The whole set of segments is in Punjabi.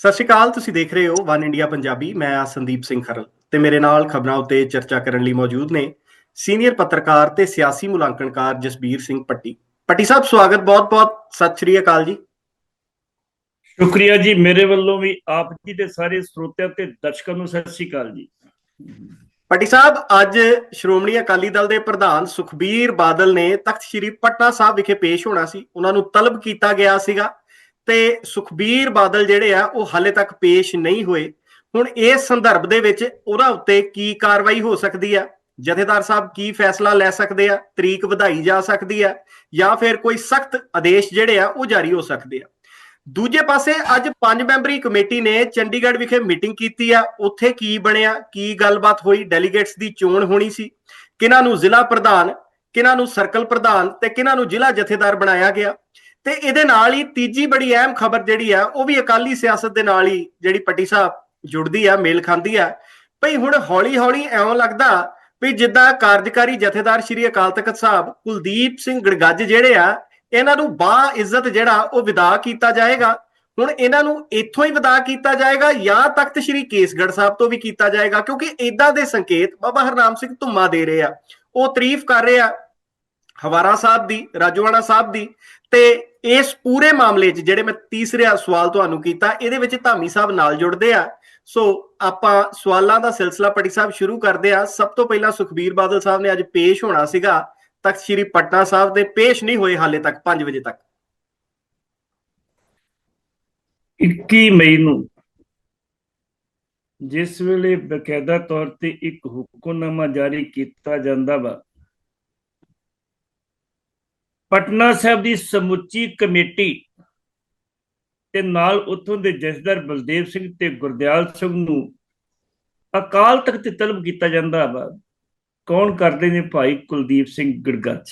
ਸਤਿ ਸ਼੍ਰੀ ਅਕਾਲ ਤੁਸੀਂ ਦੇਖ ਰਹੇ ਹੋ ਵਨ ਇੰਡੀਆ ਪੰਜਾਬੀ ਮੈਂ ਆ ਸੰਦੀਪ ਸਿੰਘ ਖਰਲ ਤੇ ਮੇਰੇ ਨਾਲ ਖਬਰਾਂ ਉੱਤੇ ਚਰਚਾ ਕਰਨ ਲਈ ਮੌਜੂਦ ਨੇ ਸੀਨੀਅਰ ਪੱਤਰਕਾਰ ਤੇ ਸਿਆਸੀ ਮੁਲਾਂਕਣਕਾਰ ਜਸਬੀਰ ਸਿੰਘ ਪੱਟੀ। ਪੱਟੀ ਸਾਹਿਬ ਸਵਾਗਤ ਬਹੁਤ-ਬਹੁਤ ਸਤਿ ਸ਼੍ਰੀ ਅਕਾਲ ਜੀ। ਸ਼ੁਕਰੀਆ ਜੀ ਮੇਰੇ ਵੱਲੋਂ ਵੀ ਆਪ ਜੀ ਦੇ ਸਾਰੇ ਸਰੋਤਿਆਂ ਤੇ ਦਰਸ਼ਕਾਂ ਨੂੰ ਸਤਿ ਸ਼੍ਰੀ ਅਕਾਲ ਜੀ। ਪੱਟੀ ਸਾਹਿਬ ਅੱਜ ਸ਼੍ਰੋਮਣੀ ਅਕਾਲੀ ਦਲ ਦੇ ਪ੍ਰਧਾਨ ਸੁਖਬੀਰ ਬਾਦਲ ਨੇ ਤਖਤ ਸ੍ਰੀ ਪਟਨਾ ਸਾਹਿਬ ਵਿਖੇ ਪੇਸ਼ ਹੋਣਾ ਸੀ। ਉਹਨਾਂ ਨੂੰ ਤਲਬ ਕੀਤਾ ਗਿਆ ਸੀਗਾ। ਤੇ ਸੁਖਬੀਰ ਬਾਦਲ ਜਿਹੜੇ ਆ, ਉਹ ਹਾਲੇ ਤੱਕ ਪੇਸ਼ ਨਹੀਂ ਹੋਏ। ਹੁਣ ਇਸ ਸੰਦਰਭ ਦੇ ਵਿੱਚ ਉਹਨਾਂ ਉੱਤੇ ਕੀ ਕਾਰਵਾਈ ਹੋ ਸਕਦੀ ਆ? ਜਥੇਦਾਰ ਸਾਹਿਬ ਕੀ ਫੈਸਲਾ ਲੈ ਸਕਦੇ ਆ? ਤਰੀਕ ਵਧਾਈ ਜਾ ਸਕਦੀ ਆ? ਜਾਂ ਫਿਰ ਕੋਈ ਸਖਤ ਆਦੇਸ਼ ਜਿਹੜੇ ਆ, ਉਹ ਜਾਰੀ ਹੋ ਸਕਦੇ ਆ? ਦੂਜੇ ਪਾਸੇ ਅੱਜ ਪੰਜ ਮੈਂਬਰੀ ਕਮੇਟੀ ਨੇ ਚੰਡੀਗੜ੍ਹ ਵਿਖੇ ਮੀਟਿੰਗ ਕੀਤੀ ਆ। ਉੱਥੇ ਕੀ ਬਣਿਆ? ਕੀ ਗੱਲਬਾਤ ਹੋਈ? ਡੈਲੀਗੇਟਸ ਦੀ ਚੋਣ ਹੋਣੀ ਸੀ। ਕਿਹਨਾਂ ਨੂੰ ਜ਼ਿਲ੍ਹਾ ਪ੍ਰਧਾਨ, ਕਿਹਨਾਂ ਨੂੰ ਸਰਕਲ ਪ੍ਰਧਾਨ ਤੇ ਕਿਹਨਾਂ ਨੂੰ ਜ਼ਿਲ੍ਹਾ ਜਥੇਦਾਰ ਬਣਾਇਆ ਗਿਆ? ਤੇ ਇਹਦੇ ਨਾਲ ਹੀ ਤੀਜੀ ਬੜੀ ਅਹਿਮ ਖਬਰ ਜਿਹੜੀ ਆ, ਉਹ ਵੀ ਅਕਾਲੀ ਸਿਆਸਤ ਦੇ ਨਾਲ ਹੀ ਜਿਹੜੀ ਪੱਟੀ ਸਾਹਿਬ ਜੁੜਦੀ ਆ, ਮੇਲ ਖਾਂਦੀ ਆ। ਭਈ ਹੁਣ ਹੌਲੀ ਹੌਲੀ ਐਉਂ ਲੱਗਦਾ ਵੀ ਜਿੱਦਾਂ ਕਾਰਜਕਾਰੀ ਜਥੇਦਾਰ ਸ਼੍ਰੀ ਅਕਾਲ ਤਖਤ ਸਾਹਿਬ, ਕੁਲਦੀਪ ਸਿੰਘ ਗੜਗੱਜ ਜਿਹੜੇ ਆ, ਇਹਨਾਂ ਨੂੰ ਬਾ ਇੱਜ਼ਤ ਜਿਹੜਾ, ਉਹ ਵਿਦਾ ਕੀਤਾ ਜਾਏਗਾ। ਹੁਣ ਇਹਨਾਂ ਨੂੰ ਇੱਥੋਂ ਹੀ ਵਿਦਾ ਕੀਤਾ ਜਾਏਗਾ ਜਾਂ ਤਖਤ ਸ੍ਰੀ ਕੇਸਗੜ੍ਹ ਸਾਹਿਬ ਤੋਂ ਵੀ ਕੀਤਾ ਜਾਏਗਾ, ਕਿਉਂਕਿ ਇਦਾਂ ਦੇ ਸੰਕੇਤ ਬਾਬਾ ਹਰਨਾਮ ਸਿੰਘ ਧੁੰਮਾ ਦੇ ਰਹੇ ਆ। ਉਹ ਤਾਰੀਫ ਕਰ ਰਹੇ ਆ ਹਵਾਰਾ ਸਾਹਿਬ ਦੀ, ਰਾਜੂਆਣਾ ਸਾਹਿਬ ਦੀ ਤੇ ਇਸ ਪੂਰੇ ਮਾਮਲੇ 'ਚ ਜਿਹੜੇ ਮੈਂ ਤੀਸਰਾ ਸਵਾਲ ਤੁਹਾਨੂੰ ਕੀਤਾ, ਇਹਦੇ ਵਿੱਚ ਧਾਮੀ ਸਾਹਿਬ ਨਾਲ ਜੁੜਦੇ ਆ। ਸੋ ਆਪਾਂ ਸਵਾਲਾਂ ਦਾ ਸਿਲਸਿਲਾ ਪਟੀ ਸਾਹਿਬ ਸ਼ੁਰੂ ਕਰਦੇ ਆ ਸਭ ਤੋਂ ਪਹਿਲਾਂ ਸੁਖਬੀਰ ਬਾਦਲ ਸਾਹਿਬ ਨੇ ਅੱਜ ਪੇਸ਼ ਹੋਣਾ ਸੀਗਾ। ਤਖਤ ਸ੍ਰੀ ਪਟਨਾ ਸਾਹਿਬ ਦੇ ਪੇਸ਼ ਨਹੀਂ ਹੋਏ ਹਾਲੇ ਤੱਕ 5 ਵਜੇ ਤੱਕ। 21 ਮਈ ਨੂੰ ਜਿਸ ਵੇਲੇ ਬਕਾਇਦਾ ਤੌਰ ਤੇ ਇੱਕ ਹੁਕਮਨਾਮਾ ਜਾਰੀ ਕੀਤਾ ਜਾਂਦਾ ਵਾ ਪਟਨਾ ਸਾਹਿਬ ਦੀ ਸਮੁੱਚੀ ਕਮੇਟੀ ਤੇ ਨਾਲ ਉੱਥੋਂ ਦੇ ਜਥੇਦਾਰ ਬਲਦੇਵ ਸਿੰਘ ਤੇ ਗੁਰਦਿਆਲ ਸਿੰਘ ਨੂੰ ਅਕਾਲ ਤਖਤ ਤੇ ਤਲਬ ਕੀਤਾ ਜਾਂਦਾ ਵਾ। ਕੌਣ ਕਰਦੇ ਨੇ ਭਾਈ ਕੁਲਦੀਪ ਸਿੰਘ ਗੜਗੱਜ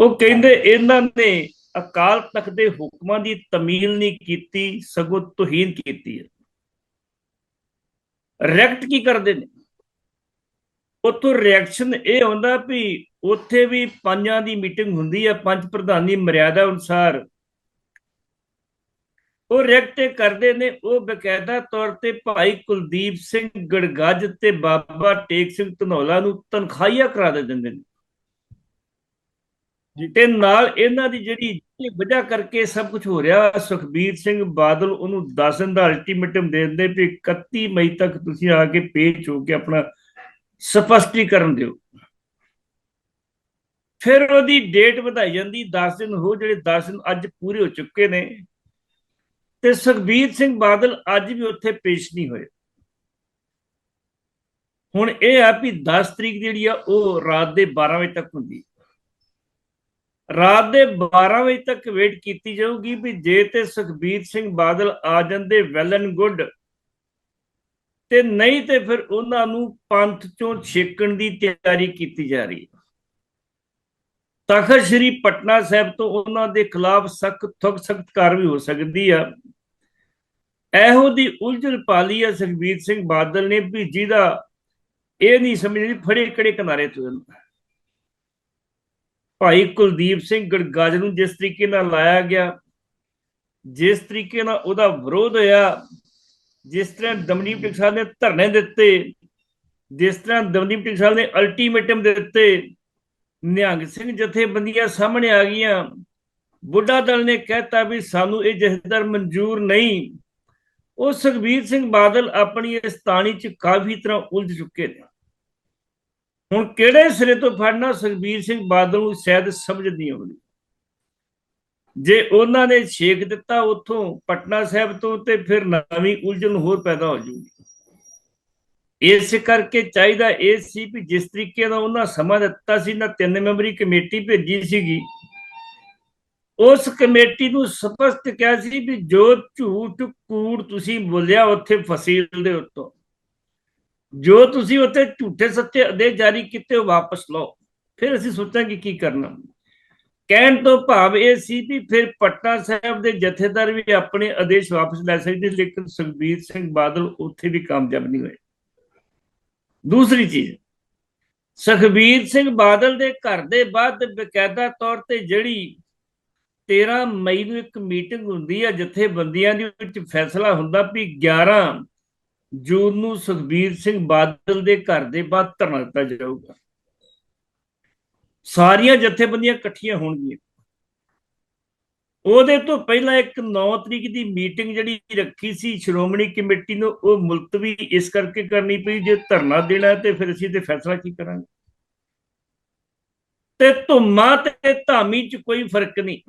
ਉਹ ਕਹਿੰਦੇ ਇਹਨਾਂ ਨੇ ਅਕਾਲ ਤਖਤ ਦੇ ਹੁਕਮਾਂ ਦੀ ਤਮੀਲ ਨਹੀਂ ਕੀਤੀ ਸਗੋਂ ਤੋਹੀਨ ਕੀਤੀ ਹੈ। ਰਿਐਕਟ ਕੀ ਕਰਦੇ ਨੇ? ਉਤੋਂ ਰਿਐਕਸ਼ਨ ਇਹ ਹੁੰਦਾ ਵੀ ਉੱਥੇ ਵੀ ਪੰਜਾਂ ਦੀ ਮੀਟਿੰਗ ਹੁੰਦੀ ਹੈ ਪੰਜ ਪ੍ਰਧਾਨੀ ਮਰਿਆਦਾ ਅਨੁਸਾਰ। ਉਹ ਰਿਐਕਟ ਕਰਦੇ ਨੇ ਉਹ ਬਕਾਇਦਾ ਤੌਰ ਤੇ ਭਾਈ ਕੁਲਦੀਪ ਸਿੰਘ ਗੜਗੱਜ ਤੇ ਬਾਬਾ ਟੇਕ ਸਿੰਘ ਧਨੌਲਾ ਨੂੰ ਤਨਖਾਹੀਆ ਕਰਾ ਦੇ ਦਿੰਦੇ ਨੇ। ਤੇ ਨਾਲ ਇਹਨਾਂ ਦੀ ਜਿਹੜੀ ਵਜ੍ਹਾ ਕਰਕੇ ਸਭ ਕੁਝ ਹੋ ਰਿਹਾ ਸੁਖਬੀਰ ਸਿੰਘ ਬਾਦਲ ਉਹਨੂੰ 10 ਦਿਨ ਦਾ ਅਲਟੀਮੇਟਮ ਦੇ ਦਿੰਦੇ ਵੀ 31 ਮਈ ਤੱਕ ਤੁਸੀਂ ਆ ਕੇ ਪੇਸ਼ ਹੋ ਕੇ ਆਪਣਾ ਸਪਸ਼ਟੀਕਰਨ ਦਿਓ। ਫਿਰ ਉਹਦੀ ਡੇਟ ਵਧਾਈ ਜਾਂਦੀ 10 ਦਿਨ ਹੋ ਜਿਹੜੇ 10 ਦਿਨ ਅੱਜ ਪੂਰੇ ਹੋ ਚੁੱਕੇ ਨੇ। ਤੇ ਸੁਖਬੀਰ ਸਿੰਘ ਬਾਦਲ ਅੱਜ ਵੀ ਉੱਥੇ ਪੇਸ਼ ਨਹੀਂ ਹੋਏ। ਹੁਣ ਇਹ ਆ ਵੀ 10 ਤਰੀਕ ਜਿਹੜੀ ਆ, ਉਹ ਰਾਤ ਦੇ 12 ਵਜੇ ਤੱਕ ਹੁੰਦੀ। ਰਾਤ ਦੇ 12 ਵਜੇ ਤੱਕ ਵੇਟ ਕੀਤੀ ਜਾਊਗੀ ਵੀ ਜੇ ਤੇ ਸੁਖਬੀਰ ਸਿੰਘ ਬਾਦਲ ਆ ਜਾਂਦੇ ਵੈਲ ਐਂਡ ਗੁੱਡ ਤੇ ਨਹੀਂ ਤੇ ਫਿਰ ਉਹਨਾਂ ਨੂੰ ਪੰਥ ਚੋਂ ਛੇਕਣ ਦੀ ਤਿਆਰੀ ਕੀਤੀ ਜਾ ਰਹੀ ਹੈ। ਤਖਤ ਸ੍ਰੀ ਪਟਨਾ ਸਾਹਿਬ ਤੋਂ ਉਹਨਾਂ ਦੇ ਖਿਲਾਫ ਸਖਤ ਥੁਕ ਸਖਤ ਕਾਰਵਾਈ ਹੋ ਸਕਦੀ ਆ। ਇਹੋ ਦੀ ਉਲਝਣ ਪਾਲੀ ਆ ਸੁਖਬੀਰ ਸਿੰਘ ਬਾਦਲ ਨੇ ਵੀ ਜਿਹਦਾ ਇਹ ਨਹੀਂ ਸਮਝਦੀ ਫੜੇ ਕਿਹੜੇ ਕਿਨਾਰੇ ਤੋਂ ਭਾਈ ਕੁਲਦੀਪ ਸਿੰਘ ਗੜਗਾਜ ਨੂੰ ਜਿਸ ਤਰੀਕੇ ਨਾਲ ਲਾਇਆ ਗਿਆ, ਜਿਸ ਤਰੀਕੇ ਨਾਲ ਉਹਦਾ ਵਿਰੋਧ ਹੋਇਆ ਜਿਸ ਤਰ੍ਹਾਂ ਦਮਨੀਪ ਟਿਕ ਸਾਹਿਬ ਨੇ ਧਰਨੇ ਦਿੱਤੇ, ਜਿਸ ਤਰ੍ਹਾਂ ਦਮਨੀਪ ਟਿਕ ਸਾਹਿਬ ਨੇ ਅਲਟੀਮੇਟਮ ਦਿੱਤੇ, ਨਿਹੰਗ ਸਿੰਘ ਜਥੇਬੰਦੀਆਂ ਸਾਹਮਣੇ ਆ ਗਈਆਂ। ਬੁੱਢਾ ਦਲ ਨੇ ਕਹਿਤਾ ਵੀ ਸਾਨੂੰ ਇਹ ਜਥੇਦਾਰ ਮਨਜ਼ੂਰ ਨਹੀਂ। ਉਹ ਸੁਖਬੀਰ ਸਿੰਘ ਬਾਦਲ ਆਪਣੀ ਇਸ ਤਾਣੀ 'ਚ ਕਾਫੀ ਤਰ੍ਹਾਂ ਉਲਝ ਚੁੱਕੇ ਨੇ। ਹੁਣ ਕਿਹੜੇ ਸਿਰੇ ਤੋਂ ਫੜਨਾ ਸੁਖਬੀਰ ਸਿੰਘ ਬਾਦਲ ਨੂੰ ਸ਼ਾਇਦ ਸਮਝ ਨਹੀਂ ਆਉਂਦੀ। ਜੇ ਉਹਨਾਂ ਨੇ ਛੇਕ ਦਿੱਤਾ ਉਥੋਂ ਪਟਨਾ ਸਾਹਿਬ ਤੋਂ ਤੇ ਫਿਰ ਨਵੀਂ ਉਲਝਣ ਹੋਰ ਪੈਦਾ ਹੋ ਜੂਗੀ। ਇਸ ਕਰਕੇ ਚਾਹੀਦਾ ਇਹ ਸੀ ਵੀ ਜਿਸ ਤਰੀਕੇ ਦਾ ਉਹਨਾਂ ਸਮਾਂ ਦਿੱਤਾ ਸੀ, ਨਾ ਤਿੰਨ ਮੈਂਬਰੀ ਕਮੇਟੀ ਭੇਜੀ ਸੀਗੀ, ਉਸ ਕਮੇਟੀ ਨੂੰ ਸਪਸ਼ਟ ਕਿਹਾ ਸੀ ਵੀ ਜੋ ਝੂਠ ਕੂੜ ਤੁਸੀਂ ਬੋਲਿਆ ਉੱਥੇ ਫਸੀਲ ਦੇ ਉੱਤੋਂ, ਜੋ ਤੁਸੀਂ ਉੱਥੇ ਝੂਠੇ ਸੱਚੇ ਆਦੇਸ਼ ਜਾਰੀ ਕੀਤੇ ਉਹ ਵਾਪਸ ਲਓ। ਫਿਰ ਅਸੀਂ ਸੋਚਾਂਗੇ ਕੀ ਕਰਨਾ। ਕਹਿਣ ਤੋਂ ਭਾਵ ਇਹ ਸੀ ਵੀ ਫਿਰ ਪਟਨਾ ਸਾਹਿਬ ਦੇ ਜਥੇਦਾਰ ਵੀ ਆਪਣੇ ਆਦੇਸ਼ ਵਾਪਸ ਲੈ ਸਕਦੇ, ਲੇਕਿਨ ਸੁਖਬੀਰ ਸਿੰਘ ਬਾਦਲ ਉੱਥੇ ਵੀ ਕਾਮਯਾਬ ਨਹੀਂ ਹੋਏ। ਦੂਸਰੀ ਚੀਜ਼, ਸੁਖਬੀਰ ਸਿੰਘ ਬਾਦਲ ਦੇ ਘਰ ਦੇ ਬਾਅਦ ਬਕਾਇਦਾ ਤੌਰ ਤੇ ਜਿਹੜੀ 13 ਮਈ ਨੂੰ ਇੱਕ ਮੀਟਿੰਗ ਹੁੰਦੀ ਹੈ ਜਥੇਬੰਦੀਆਂ ਦੇ ਵਿੱਚ ਫੈਸਲਾ ਹੁੰਦਾ ਵੀ 11 ਜੂਨ ਨੂੰ ਸੁਖਬੀਰ ਸਿੰਘ ਬਾਦਲ ਦੇ ਘਰ ਦੇ ਬਾਅਦ ਧਰਨਾ ਦਿੱਤਾ ਜਾਊਗਾ। ਸਾਰੀਆਂ ਜਥੇਬੰਦੀਆਂ ਇਕੱਠੀਆਂ ਹੋਣਗੀਆਂ। ਉਹਦੇ ਤੋਂ ਪਹਿਲਾਂ ਇੱਕ 9 ਤਰੀਕ ਦੀ ਮੀਟਿੰਗ ਜਿਹੜੀ ਰੱਖੀ ਸੀ ਸ਼੍ਰੋਮਣੀ ਕਮੇਟੀ ਨੂੰ, ਉਹ ਮੁਲਤਵੀ ਇਸ ਕਰਕੇ ਕਰਨੀ ਪਈ, ਜੇ ਧਰਨਾ ਦੇਣਾ ਤੇ ਫਿਰ ਅਸੀਂ ਤੇ ਫੈਸਲਾ ਕੀ ਕਰਾਂਗੇ। ਤੇ ਧੁੰਮਾ ਤੇ ਧਾਮੀ ਚ ਕੋਈ ਫ਼ਰਕ ਨਹੀਂ।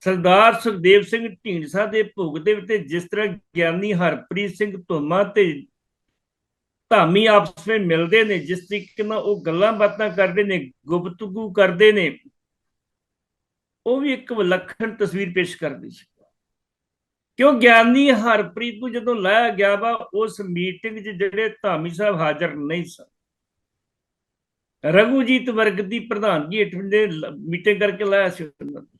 ਸਰਦਾਰ ਸੁਖਦੇਵ ਸਿੰਘ ਢੀਂਡਸਾ ਦੇ ਭੋਗ ਦੇ ਵਿੱਚ ਜਿਸ ਤਰ੍ਹਾਂ ਗਿਆਨੀ ਹਰਪ੍ਰੀਤ ਸਿੰਘ ਧੁੰਮਾ ਤੇ ਧਾਮੀ ਆਪਸ ਵਿੱਚ ਮਿਲਦੇ ਨੇ, ਜਿਸ ਤਰੀਕੇ ਨਾਲ ਉਹ ਗੱਲਾਂ ਬਾਤਾਂ ਕਰਦੇ ਨੇ ਗੁਪਤਗੂ ਕਰਦੇ ਨੇ, ਉਹ ਵੀ ਇੱਕ ਵਿਲੱਖਣ ਤਸਵੀਰ ਪੇਸ਼ ਕਰਦੀ ਸੀ। ਕਿਉਂ ਗਿਆਨੀ ਹਰਪ੍ਰੀਤ ਨੂੰ ਜਦੋਂ ਲਾਇਆ ਗਿਆ ਵਾ, ਉਸ ਮੀਟਿੰਗ 'ਚ ਜਿਹੜੇ ਧਾਮੀ ਸਾਹਿਬ ਹਾਜ਼ਰ ਨਹੀਂ ਸਨ। ਰਘੂਜੀਤ ਵਰਗ ਦੀ ਪ੍ਰਧਾਨਗੀ ਹੇਠ ਦੇ ਮੀਟਿੰਗ ਕਰਕੇ ਲਾਇਆ ਸੀ ਉਹਨਾਂ ਨੇ।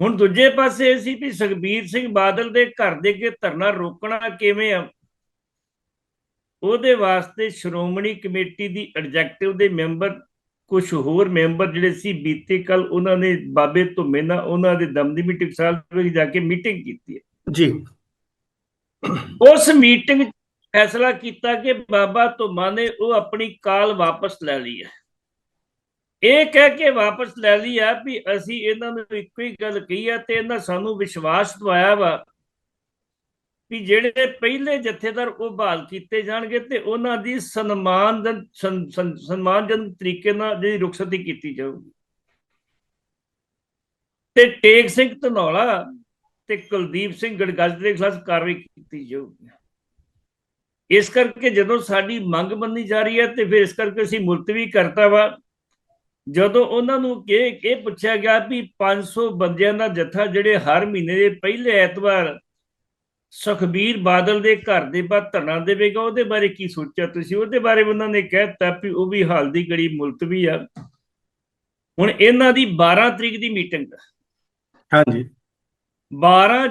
ਹੁਣ ਦੂਜੇ ਪਾਸੇ ਇਹ ਸੀ ਵੀ ਸੁਖਬੀਰ ਸਿੰਘ ਬਾਦਲ ਦੇ ਘਰ ਦੇ ਅੱਗੇ ਧਰਨਾ ਰੋਕਣਾ ਕਿਵੇਂ ਆ? ਉਹਦੇ ਵਾਸਤੇ ਸ਼੍ਰੋਮਣੀ ਕਮੇਟੀ ਦੀ ਐਗਜ਼ੈਕਟਿਵ ਦੇ ਮੈਂਬਰ ਕੁਝ ਹੋਰ ਮੈਂਬਰ ਜਿਹੜੇ ਸੀ ਬੀਤੇ ਕੱਲ ਉਹਨਾਂ ਨੇ ਬਾਬੇ ਧੁੰਮੇ ਨਾਲ ਉਹਨਾਂ ਦੇ ਦਮਦਮੀ ਟਕਸਾਲ ਵਿੱਚ ਜਾ ਕੇ ਮੀਟਿੰਗ ਕੀਤੀ ਹੈ। ਜੀ। ਉਸ ਮੀਟਿੰਗ ਫੈਸਲਾ ਕੀਤਾ ਕਿ ਬਾਬਾ ਧੁੰਮਾ ਨੇ ਉਹ ਆਪਣੀ ਕਾਲ ਵਾਪਸ ਲੈ ਲਈ ਹੈ। ਇਹ ਕਹਿ ਕੇ ਵਾਪਸ ਲੈ ਲਈ ਆ ਵੀ ਅਸੀਂ ਇਹਨਾਂ ਨੂੰ ਇੱਕੋ ਹੀ ਗੱਲ ਕਹੀ ਆ ਤੇ ਇਹਨਾਂ ਸਾਨੂੰ ਵਿਸ਼ਵਾਸ ਦਵਾਇਆ ਵਾ ਵੀ ਜਿਹੜੇ ਪਹਿਲੇ ਜਥੇਦਾਰ ਉਹ ਬਹਾਲ ਕੀਤੇ ਜਾਣਗੇ ਤੇ ਉਹਨਾਂ ਦੀ ਸਨਮਾਨਜਨ ਸਨ- ਸਨਮਾਨਜਨਕ ਤਰੀਕੇ ਨਾਲ ਜਿਹੜੀ ਰੁਖਸਤੀ ਕੀਤੀ ਜਾਊਗੀ। ਤੇ ਟੇਕ ਸਿੰਘ ਧਨੌਲਾ ਤੇ ਕੁਲਦੀਪ ਸਿੰਘ ਗੜਗੱਜ ਦੇ ਖਿਲਾਫ ਕਾਰਵਾਈ ਕੀਤੀ ਜਾਊਗੀ। ਇਸ ਕਰਕੇ ਜਦੋਂ ਸਾਡੀ ਮੰਗ ਮੰਨੀ ਜਾ ਰਹੀ ਹੈ ਤੇ ਫਿਰ ਇਸ ਕਰਕੇ ਅਸੀਂ ਮੁਲਤਵੀ ਕਰਤਾ ਵਾ। ਜਦੋਂ ਉਹਨਾਂ ਨੂੰ ਇਹ ਇਹ ਪੁੱਛਿਆ ਗਿਆ ਵੀ 500 ਬੰਦਿਆਂ ਦਾ ਜਥਾ ਜਿਹੜੇ ਹਰ ਮਹੀਨੇ ਦੇ ਪਹਿਲੇ ਐਤਵਾਰ ਸੁਖਬੀਰ ਬਾਦਲ ਦੇ ਘਰ ਦੇ ਬਾਹਰ ਧਰਨਾ ਦੇਵੇਗਾ ਉਹਦੇ ਬਾਰੇ ਕੀ ਸੋਚਿਆ ਤੁਸੀਂ? ਉਹਦੇ ਬਾਰੇ ਉਹਨਾਂ ਨੇ ਕਹਿ ਦਿੱਤਾ ਵੀ ਉਹ ਵੀ ਹਾਲ ਦੀ ਘੜੀ ਮੁਲਤਵੀ ਆ। ਹੁਣ ਇਹਨਾਂ ਦੀ 12 ਤਰੀਕ ਦੀ ਮੀਟਿੰਗ ਹਾਂਜੀ। 12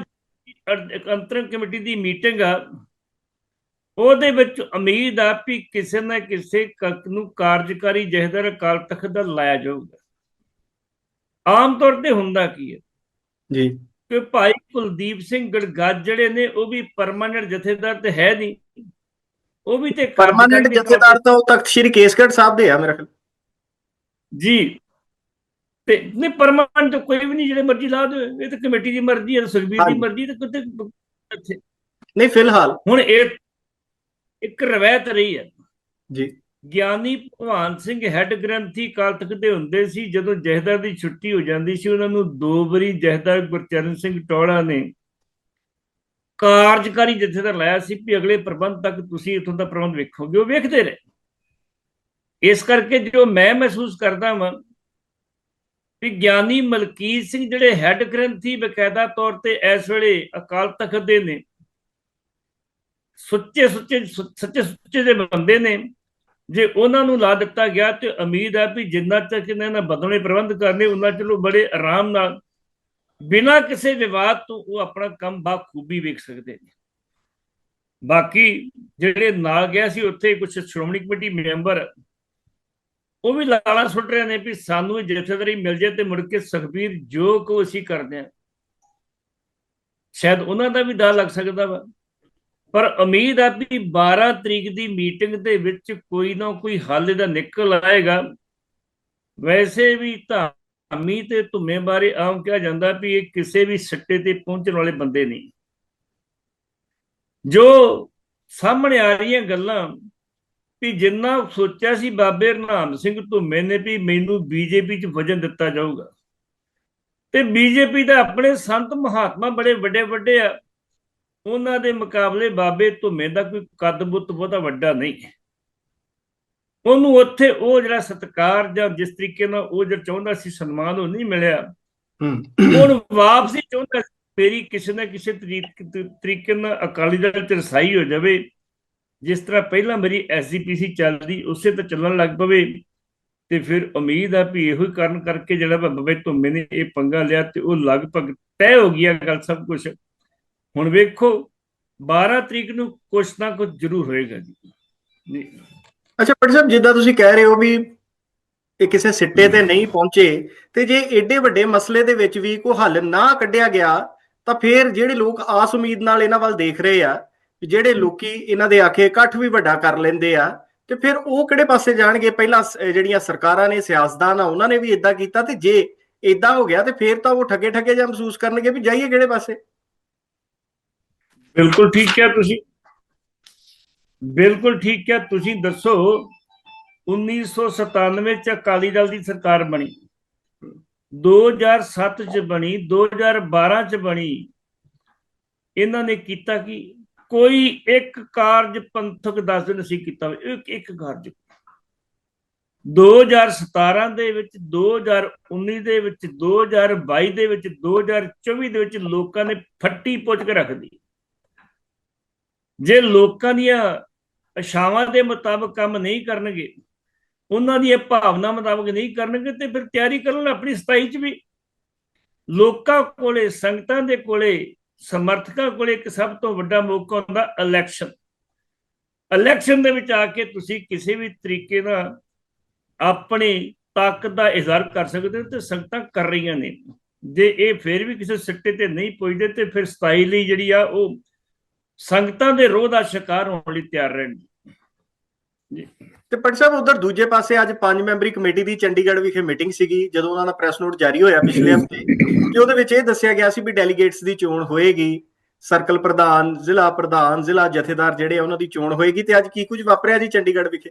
ਅਰ- ਅੰਤਰਿਮ ਕਮੇਟੀ ਦੀ ਮੀਟਿੰਗ ਆ। ਉਹਦੇ ਵਿੱਚ ਉਮੀਦ ਆ ਵੀ ਕਿਸੇ ਨਾ ਕਿਸੇ ਕ- ਨੂੰ ਕਾਰਜਕਾਰੀ ਜਹੇਦਾਰ ਅਕਾਲ ਤਖਤ ਦਾ ਲਾਇਆ ਜਾਊਗਾ। ਆਮ ਤੌਰ ਤੇ ਹੁੰਦਾ ਕੀ ਹੈ ਜੀ। ਕਿ ਭਾਈ ਕੁਲਦੀਪ ਸਿੰਘ ਗੜਗੱਜ ਜਿਹੜੇ ਨੇ ਉਹ ਵੀ ਪਰਮਾਨੈਂਟ ਜਥੇਦਾਰ ਤੇ ਹੈ ਨਹੀਂ। ਉਹ ਵੀ ਤੇ ਪਰਮਾਨੈਂਟ ਜਥੇਦਾਰ ਤਾਂ ਉਹ ਤਖਤ ਸ੍ਰੀ ਕੇਸਗੜ੍ਹ ਸਾਹਿਬ ਦੇ ਆ ਮੇਰੇ ਖਿਆਲ। ਜੀ। ਤੇ ਨਹੀਂ ਪਰਮਾਨੈਂਟ ਕੋਈ ਵੀ ਨਹੀਂ ਜਿਹੜੇ ਮਰਜ਼ੀ ਲਾ ਦੇ ਇਹ ਤਾਂ ਕਮੇਟੀ ਦੀ ਮਰਜ਼ੀ ਹੈ ਸੁਖਬੀਰ ਦੀ। ਮਰਜ਼ੀ ਤੇ ਕਿਤੇ ਨਹੀਂ ਫਿਲਹਾਲ। ਹੁਣ ਇਹ ਇੱਕ ਰਵਾਇਤ ਰਹੀ ਹੈ। ਜੀ। ਗਿਆਨੀ ਭਗਵਾਨ ਸਿੰਘ ਹੈੱਡ ਗ੍ਰੰਥੀ ਕਾਲ ਤੱਕ ਦੇ ਹੁੰਦੇ ਸੀ, ਜਦੋਂ ਜਹਦਾਰ ਦੀ ਛੁੱਟੀ ਹੋ ਜਾਂਦੀ ਸੀ, ਉਹਨਾਂ ਨੂੰ ਦੋ ਵਾਰੀ ਜਹਦਾਰ ਗੁਰਚਰਨ ਸਿੰਘ ਟੋੜਾ ਨੇ ਕਾਰਜਕਾਰੀ ਜਥੇਦਾਰ ਲਾਇਆ ਸੀ ਵੀ ਅਗਲੇ ਪ੍ਰਬੰਧ ਤੱਕ ਤੁਸੀਂ ਇਥੋਂ ਦਾ ਪ੍ਰਬੰਧ ਵੇਖੋਗੇ, ਉਹ ਵੇਖਦੇ ਰਹੇ। ਇਸ ਕਰਕੇ ਜੋ ਮੈਂ ਮਹਿਸੂਸ ਕਰਦਾ ਹਾਂ ਵੀ ਗਿਆਨੀ ਮਲਕੀਤ ਸਿੰਘ ਜਿਹੜੇ ਹੈੱਡ ਗ੍ਰੰਥੀ ਬਕਾਇਦਾ ਤੌਰ ਤੇ ਇਸ ਵੇਲੇ ਅਕਾਲ ਤਖਤ ਦੇ ਨੇ ਸੁੱਚੇ ਸੁੱਚੇ ਸੱਚੇ ਸੁੱਚੇ ਦੇ ਬੰਦੇ ਨੇ ਜੇ ਉਹਨਾਂ ਨੂੰ ਲਾ ਦਿੱਤਾ ਗਿਆ ਤੇ ਉਮੀਦ ਹੈ ਵੀ ਜਿੰਨਾ ਤੱਕ ਇਹਨਾਂ ਨੇ ਬਦਲਣੇ ਪ੍ਰਬੰਧ ਕਰਨੇ ਉਹਨਾਂ ਚਲੋ ਬੜੇ ਆਰਾਮ ਨਾਲ ਬਿਨਾਂ ਕਿਸੇ ਵਿਵਾਦ ਤੋਂ ਉਹ ਆਪਣਾ ਕੰਮ ਬਾਖੂਬੀ ਵੇਖ ਸਕਦੇ ਨੇ। ਬਾਕੀ ਜਿਹੜੇ ਨਾਲ ਗਿਆ ਸੀ, ਉੱਥੇ ਕੁਝ ਸ਼੍ਰੋਮਣੀ ਕਮੇਟੀ ਮੈਂਬਰ, ਉਹ ਵੀ ਲਾਲਾ ਸੁੱਟ ਰਹੇ ਨੇ ਵੀ ਸਾਨੂੰ ਇਹ ਜਥੇਦਾਰੀ ਮਿਲ ਜੇ ਤੇ ਮੁੜ ਕੇ ਸੁਖਬੀਰ ਜੋ ਕੋ ਅਸੀਂ ਕਰਦੇ ਆ, ਸ਼ਾਇਦ ਉਹਨਾਂ ਦਾ ਵੀ ਡਰ ਲੱਗ ਸਕਦਾ ਵਾ। ਪਰ ਉਮੀਦ ਆ ਵੀ 12 ਤਰੀਕ ਦੀ ਮੀਟਿੰਗ ਦੇ ਵਿੱਚ ਕੋਈ ਨਾ ਕੋਈ ਹੱਲ ਦਾ ਨਿਕਲ ਆਏਗਾ। ਵੈਸੇ ਵੀ ਧਾਮੀ ਤੇ ਧੁੰਮੇ ਬਾਰੇ ਆਮ ਕਿਹਾ ਜਾਂਦਾ ਵੀ ਇਹ ਕਿਸੇ ਵੀ ਸੱਟੇ ਤੇ ਪਹੁੰਚਣ ਵਾਲੇ ਬੰਦੇ ਨਹੀਂ। ਜੋ ਸਾਹਮਣੇ ਆ ਰਹੀਆਂ ਗੱਲਾਂ ਵੀ ਜਿੰਨਾ ਸੋਚਿਆ ਸੀ ਬਾਬੇ ਰਨਾਮ ਸਿੰਘ ਧੁੰਮੇ ਨੇ ਵੀ ਮੈਨੂੰ ਬੀਜੇਪੀ 'ਚ ਵਜਨ ਦਿੱਤਾ ਜਾਊਗਾ। ਤੇ ਬੀਜੇਪੀ ਦਾ ਆਪਣੇ ਸੰਤ ਮਹਾਤਮਾ ਬੜੇ ਵੱਡੇ ਵੱਡੇ ਆ। ਉਹਨਾਂ ਦੇ ਮੁਕਾਬਲੇ ਬਾਬੇ ਧੁੰਮੇ ਦਾ ਕੋਈ ਕੱਦ ਬੁੱਤ ਬਹੁਤਾ ਵੱਡਾ ਨਹੀਂ ਉਹਨੂੰ ਉੱਥੇ ਉਹ ਜਿਹੜਾ ਸਤਕਾਰ ਜਾਂ ਜਿਸ ਤਰੀਕੇ ਨਾਲ ਉਹ ਜਿਹੜਾ ਚਾਹੁੰਦਾ ਸੀ ਸਨਮਾਨ ਉਹ ਨਹੀਂ ਮਿਲਿਆ। ਹੂੰ। ਹੁਣ ਵਾਪਸੀ ਚਾਹੁੰਦਾ ਮੇਰੀ ਕਿਸੇ ਨਾ ਕਿਸੇ ਤਰੀਕ- ਤਰੀਕੇ ਨਾਲ ਅਕਾਲੀ ਦਲ ਚ ਰਸਾਈ ਹੋ ਜਾਵੇ। ਜਿਸ ਤਰ੍ਹਾਂ ਪਹਿਲਾਂ ਮੇਰੀ ਐਸਜੀਪੀਸੀ ਚੱਲਦੀ ਉਸੇ ਤੇ ਚੱਲਣ ਲੱਗ ਪਵੇ। ਤੇ ਫਿਰ ਉਮੀਦ ਆ ਵੀ ਇਹੋ ਹੀ ਕਾਰਨ ਕਰਕੇ ਜਿਹੜਾ ਬਾਬੇ ਧੁੰਮੇ ਨੇ ਇਹ ਪੰਗਾ ਲਿਆ ਤੇ ਉਹ ਲਗਭਗ ਤੈਅ ਹੋ ਗਿਆ ਗੱਲ ਸਭ ਕੁਝ ਹੁਣ ਵੇਖੋ 12 ਤਰੀਕ ਨੂੰ ਕੁਛ ਨਾ ਕੁਛ ਜ਼ਰੂਰ ਹੋਏਗਾ ਜੀ। ਅੱਛਾ ਪਟ ਸਾਹਿਬ, ਜਿੱਦਾਂ ਤੁਸੀਂ ਕਹਿ ਰਹੇ ਹੋ ਵੀ ਇਹ ਕਿਸੇ ਸਿੱਟੇ ਤੇ ਨਹੀਂ ਪਹੁੰਚੇ, ਤੇ ਜੇ ਏਡੇ ਵੱਡੇ ਮਸਲੇ ਦੇ ਵਿੱਚ ਵੀ ਕੋਈ ਹੱਲ ਨਾ ਕੱਢਿਆ ਗਿਆ, ਤਾਂ ਫਿਰ ਜਿਹੜੇ ਲੋਕ ਆਸ ਉਮੀਦ ਨਾਲ ਇਹਨਾਂ ਵੱਲ ਦੇਖ ਰਹੇ ਆ, ਜਿਹੜੇ ਲੋਕੀ ਇਹਨਾਂ ਦੇ ਆਖੇ ਇਕੱਠ ਵੀ ਵੱਡਾ ਕਰ ਲੈਂਦੇ ਆ, ਤੇ ਫਿਰ ਉਹ ਕਿਹੜੇ ਪਾਸੇ ਜਾਣਗੇ? ਪਹਿਲਾਂ ਜਿਹੜੀਆਂ ਸਰਕਾਰਾਂ ਨੇ, ਸਿਆਸਤਦਾਨ ਆ, ਉਹਨਾਂ ਨੇ ਵੀ ਇਦਾਂ ਕੀਤਾ, ਤੇ ਜੇ ਇਦਾਂ ਹੋ ਗਿਆ, ਤੇ ਫਿਰ ਤਾਂ ਉਹ ਠੱਗੇ ਠੱਗੇ ਜਿਹਾ ਮਹਿਸੂਸ ਕਰਨਗੇ ਵੀ ਜਾਈਏ ਕਿਹੜੇ ਪਾਸੇ? ਬਿਲਕੁਲ ਠੀਕ ਕਿਹਾ ਤੁਸੀਂ। ਬਿਲਕੁਲ ਠੀਕ ਕਿਹਾ ਤੁਸੀਂ। ਦੱਸੋ 1997 ਚ ਅਕਾਲੀ ਦਲ ਦੀ ਸਰਕਾਰ ਬਣੀ। 2007 ਚ ਬਣੀ 2012 ਚ ਬਣੀ। ਇਹਨਾਂ ਨੇ ਕੀਤਾ ਕਿ? ਕੋਈ ਇੱਕ ਕਾਰਜ ਪੰਥਕ ਦੱਸ ਦਿਨ ਸੀ ਕੀਤਾ ਹੋਵੇ, ਇੱਕ ਇੱਕ ਕਾਰਜ। 2017 ਦੇ ਵਿੱਚ 2019 ਦੇ ਵਿੱਚ 2022 ਦੇ ਵਿੱਚ 2024 ਦੇ ਵਿੱਚ ਲੋਕਾਂ ਨੇ ਫੱਟੀ ਪੁੱਛ ਕੇ ਰੱਖਦੀ ਜੇ ਲੋਕਾਂ ਦੀਆਂ ਅਸ਼ਾਵਾਂ ਦੇ ਮੁਤਾਬਕ ਕੰਮ ਨਹੀਂ ਕਰਨਗੇ, ਉਹਨਾਂ ਦੀਆਂ ਭਾਵਨਾ ਮੁਤਾਬਕ ਨਹੀਂ ਕਰਨਗੇ, ਤੇ ਫਿਰ ਤਿਆਰੀ ਕਰਨ ਆਪਣੀ 27 ਚ ਵੀ। ਲੋਕਾਂ ਕੋਲੇ, ਸੰਗਤਾਂ ਦੇ ਕੋਲੇ, ਸਮਰਥਕਾਂ ਕੋਲੇ ਇੱਕ ਸਭ ਤੋਂ ਵੱਡਾ ਮੌਕਾ ਹੁੰਦਾ ਇਲੈਕਸ਼ਨ ਇਲੈਕਸ਼ਨ ਦੇ ਵਿੱਚ ਆ ਕੇ ਤੁਸੀਂ ਕਿਸੇ ਵੀ ਤਰੀਕੇ ਨਾਲ ਆਪਣੀ ਤਾਕਤ ਦਾ ਇਜ਼ਹਾਰ ਕਰ ਸਕਦੇ ਹੋ ਤੇ ਸੰਗਤਾਂ ਕਰ ਰਹੀਆਂ ਨੇ। ਜੇ ਇਹ ਫਿਰ ਵੀ ਕਿਸੇ ਸਿੱਟੇ ਤੇ ਨਹੀਂ ਪਹੁੰਚਦੇ ਤੇ ਫਿਰ 27 ਲਈ ਜਿਹੜੀ ਆ ਉਹ ਸੰਗਤਾਂ ਦੇ ਰੋਹ ਦਾ ਸ਼ਿਕਾਰ ਹੋਣ ਲਈ ਤਿਆਰ ਰਹਿਣ ਤੇ ਪਟ ਸਾਹਿਬ ਉਧਰ ਦੂਜੇ ਪਾਸੇ ਅੱਜ ਪੰਜ ਮੈਂਬਰੀ ਕਮੇਟੀ ਦੀ ਚੰਡੀਗੜ੍ਹ ਵਿਖੇ ਮੀਟਿੰਗ ਸੀਗੀ ਜਦੋਂ ਉਹਨਾਂ ਦਾ ਪ੍ਰੈਸ ਨੋਟ ਜਾਰੀ ਹੋਇਆ ਪਿਛਲੇ ਹਫ਼ਤੇ। ਕਿ ਉਹਦੇ ਵਿੱਚ ਇਹ ਦੱਸਿਆ ਗਿਆ ਸੀ ਵੀ ਡੈਲੀਗੇਟਸ ਦੀ ਚੋਣ ਹੋਏਗੀ ਸਰਕਲ ਪ੍ਰਧਾਨ ਜ਼ਿਲ੍ਹਾ ਪ੍ਰਧਾਨ ਜ਼ਿਲ੍ਹਾ ਜਥੇਦਾਰ ਜਿਹੜੇ ਉਹਨਾਂ ਦੀ ਚੋਣ ਹੋਏਗੀ। ਤੇ ਅੱਜ ਕੀ ਕੁਝ ਵਾਪਰਿਆ ਜੀ ਚੰਡੀਗੜ੍ਹ ਵਿਖੇ?